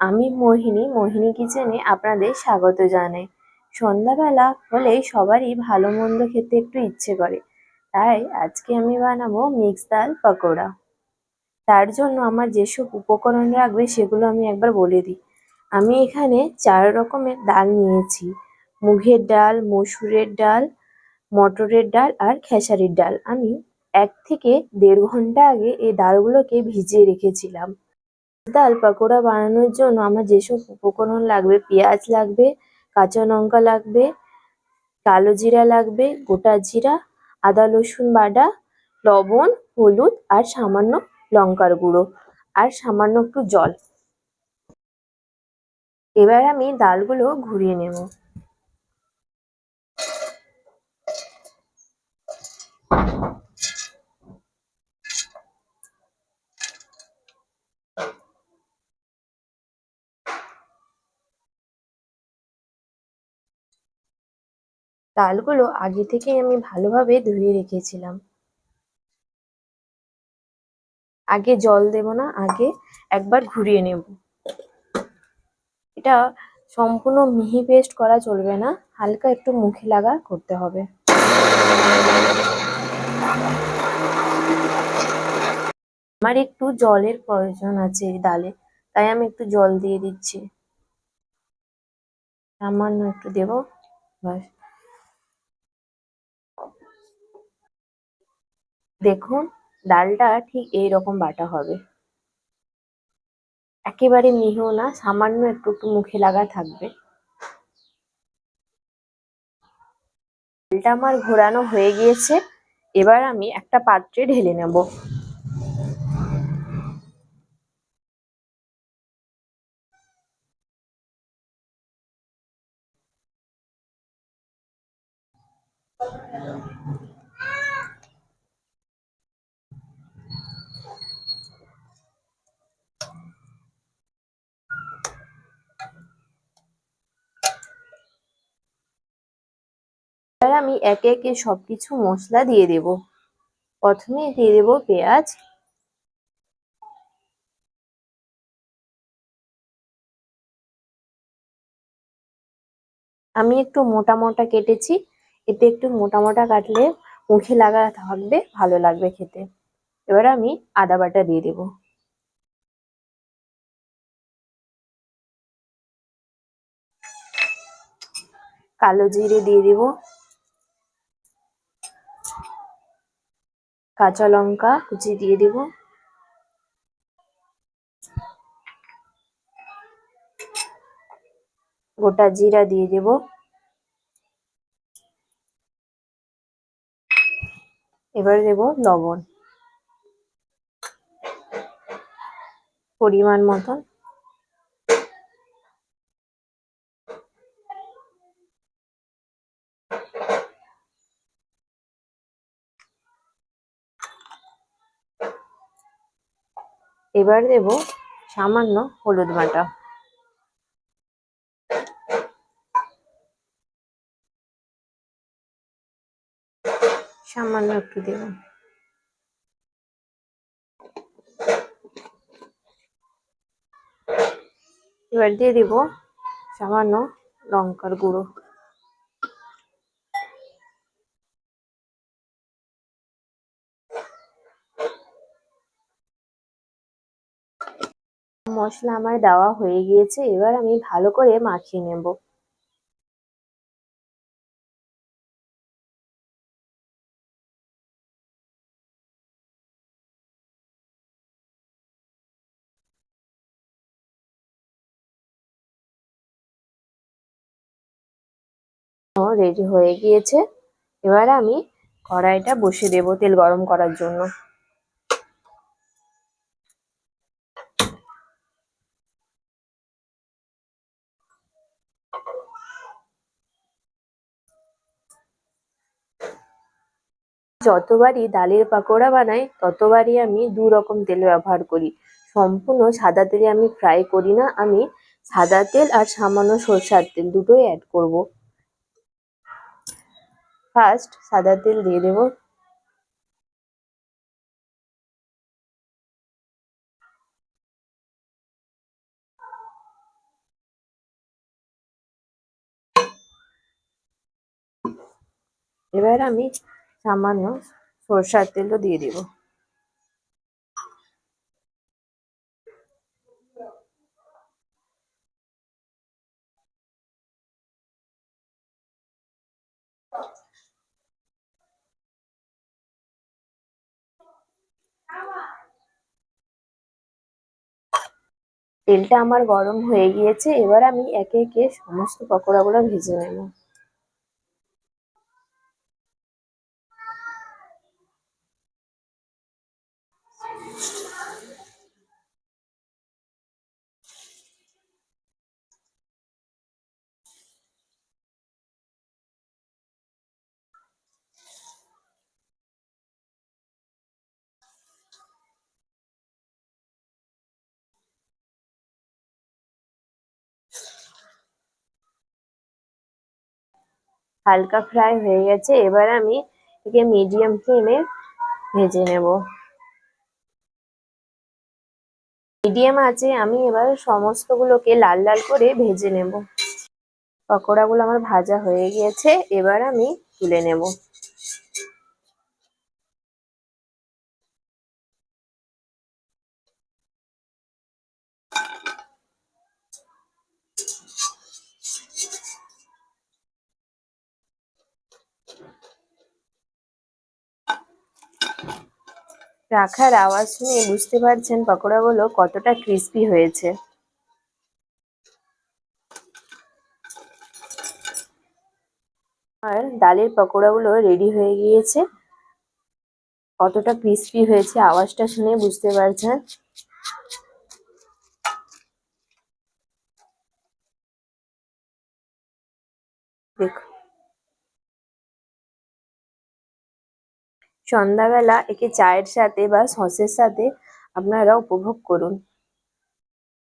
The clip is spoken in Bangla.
আমি মোহিনী মোহিনী কিচেনে আপনাদের স্বাগত জানাই। সন্ধ্যাবেলা হলে সবারই ভালো মন্দ খেতে একটু ইচ্ছে করে, তাই আজকে আমি বানাবো মিক্স ডাল পকোড়া। তার জন্য আমার যেসব উপকরণ লাগবে সেগুলো আমি একবার বলে দিই। আমি এখানে চার রকমের ডাল নিয়েছি, মুগের ডাল, মসুরের ডাল, মটরের ডাল আর খেসারির ডাল। আমি এক থেকে দেড় ঘণ্টা আগে এই ডালগুলোকে ভিজিয়ে রেখেছিলাম। ডাল পাকোড়া বানানোর জন্য আমার যেসব উপকরণ লাগবে, পেঁয়াজ লাগবে, কাঁচা লঙ্কা লাগবে, কালো জিরা লাগবে, গোটা জিরা, আদা, রসুন বাটা, লবণ, হলুদ আর সামান্য লঙ্কার গুঁড়ো আর সামান্য একটু জল। এবার আমি ডালগুলো ঘুরিয়ে নেব। ডালগুলো আগে থেকেই আমি ভালোভাবে ধুয়ে রেখেছিলাম। আগে জল দেব না, আগে একবার ঘুরিয়ে নেব। এটা সম্পূর্ণ মিহি পেস্ট করা চলবে না, হালকা একটু মুখে লাগা করতে হবে। আমার একটু জলের প্রয়োজন আছে ডালে, তাই আমি একটু জল দিয়ে দিচ্ছি। সামান্য একটু দেব, ব্যাস। দেখুন, ডালটা ঠিক এইরকম বাটা হবে। একেবারে মিহিও না, সামান্য একটু একটু মুখে লাগা থাকবে। ডালটা আমার ঘোরানো হয়ে গিয়েছে, এবার আমি একটা পাত্রে ঢেলে নেব। আমি একে একে সবকিছু মশলা দিয়ে দেব। প্রথমে দিয়ে দেব পেঁয়াজ। আমি একটু মোটা মোটা কেটেছি। এতে একটু মোটা মোটা কাটলে মুখে লাগা থাকবে, ভালো লাগবে খেতে। এবার আমি আদা বাটা দিয়ে দেব। কালো জিরে দিয়ে দেব। কাঁচা লঙ্কা কুচি দিয়ে দেব। গোটা জিরা দিয়ে দেব। এবার দেব লবণ। পরিমাণ মতন এবার দেব সামান্য হলুদ বাটা। সামান্য একটু দেব। এবার দিয়ে দিব সামান্য লঙ্কার গুঁড়ো। মশলা আমার দেওয়া হয়ে গিয়েছে, এবার আমি ভালো করে মাখিয়ে নেব। রেডি হয়ে গিয়েছে। এবার আমি কড়াইটা বসিয়ে দেবো তেল গরম করার জন্য। যতবারই ডালের পাকোড়া বানাই, ততবারই আমি দু রকম তেল ব্যবহার করি। সম্পূর্ণ সাদা তেলে আমি ফ্রাই করি না, আমি সাদা তেল আর সামান্য সরষার তেল দুটোই অ্যাড করব। ফার্স্ট সাদা তেল দিয়ে দেব। এবার আমি সামান্য সরষার তেলও দিয়ে দিব। তেলটা আমার গরম হয়ে গিয়েছে, এবার আমি একে একে সমস্ত পকোড়াগুলো ভেজে নেব। হালকা ফ্রাই হয়ে গেছে, এবার আমি একে মিডিয়াম ফ্লেমে ভেজে নেব। মিডিয়াম আছে, আমি এবার সমস্তগুলোকে লাল লাল করে ভেজে নেব। পকোড়াগুলো আমার ভাজা হয়ে গিয়েছে, এবার আমি তুলে নেব। রাখার আওয়াজ শুনে বুঝতে পারছেন পকোড়াগুলো কতটা ক্রিস্পি হয়েছে। আর ডালের পকোড়াগুলো রেডি হয়ে গিয়েছে। কতটা ক্রিস্পি হয়েছে আওয়াজটা শুনে বুঝতে পারছেন। দেখুন সন্ধ্যাবেলা একে চায়ের সাথে বা সসের সাথে আপনারা উপভোগ করুন।